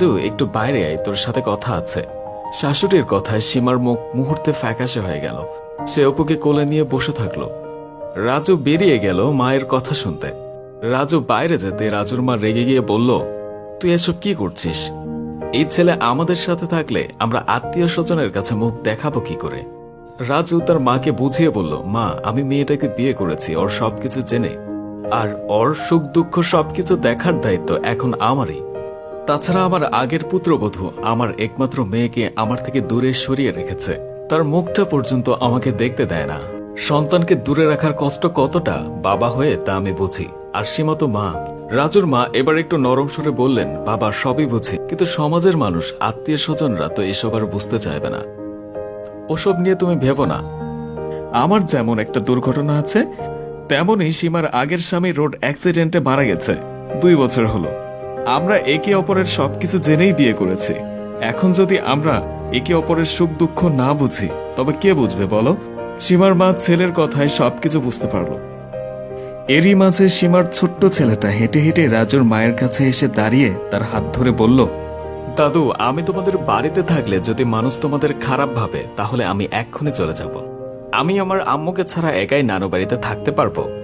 তুই একটু বাইরে আয়, তোর সাথে কথা আছে। শাশুড়ির কথায় সীমার মুখ মুহূর্তে ফ্যাকাশে হয়ে গেল। সে অপুকে কোলে নিয়ে বসে থাকল। রাজু বেরিয়ে গেল মায়ের কথা শুনতে। রাজু বাইরে যেতে রাজুর মা রেগে গিয়ে বলল, তুই এসব কি করছিস? এই ছেলে আমাদের সাথে থাকলে আমরা আত্মীয় স্বজনের কাছে মুখ দেখাবো কি করে? রাজু তার মাকে বুঝিয়ে বলল, মা, আমি মেয়েটাকে বিয়ে করেছি, ওর সবকিছু জেনে। আর ওর সুখ দুঃখ সবকিছু দেখার দায়িত্ব এখন আমারই। তাছাড়া আমার আগের পুত্রবধূ আমার একমাত্র মেয়েকে আমার থেকে দূরে সরিয়ে রেখেছে। তার মুখটা পর্যন্ত আমাকে দেখতে দেয় না। সন্তানকে দূরে রাখার কষ্ট কতটা, বাবা হয়ে তা আমি বুঝি। আর সীমাতো মা, রাজুর মা এবার একটু নরম সুরে বললেন, বাবা, সবই বুঝি। কিন্তু সমাজের মানুষ আত্মীয় স্বজনরা তো এসব আর বুঝতে চাইবে না। ওসব নিয়ে তুমি ভেবো না। আমার যেমন একটা দুর্ঘটনা আছে, তেমনই সীমার আগের স্বামী রোড অ্যাক্সিডেন্টে মারা গেছে। দুই বছর হলো। আমরা একে অপরের সবকিছু জেনেই বিয়ে করেছি। এখন যদি আমরা একে অপরের সুখ দুঃখ না বুঝি, তবে কে বুঝবে বলো? সীমার মা ছেলের কথায় সবকিছু বুঝতে পারল। এরই মাঝে সীমার ছোট্ট ছেলেটা হেঁটে হেঁটে রাজুর মায়ের কাছে এসে দাঁড়িয়ে তার হাত ধরে বলল, দাদু, আমি তোমাদের বাড়িতে থাকলে যদি মানুষ তোমাদের খারাপ ভাবে, তাহলে আমি এক্ষুনি চলে যাব। আমি আমার আম্মুকে ছাড়া একাই নানু বাড়িতে থাকতে পারব?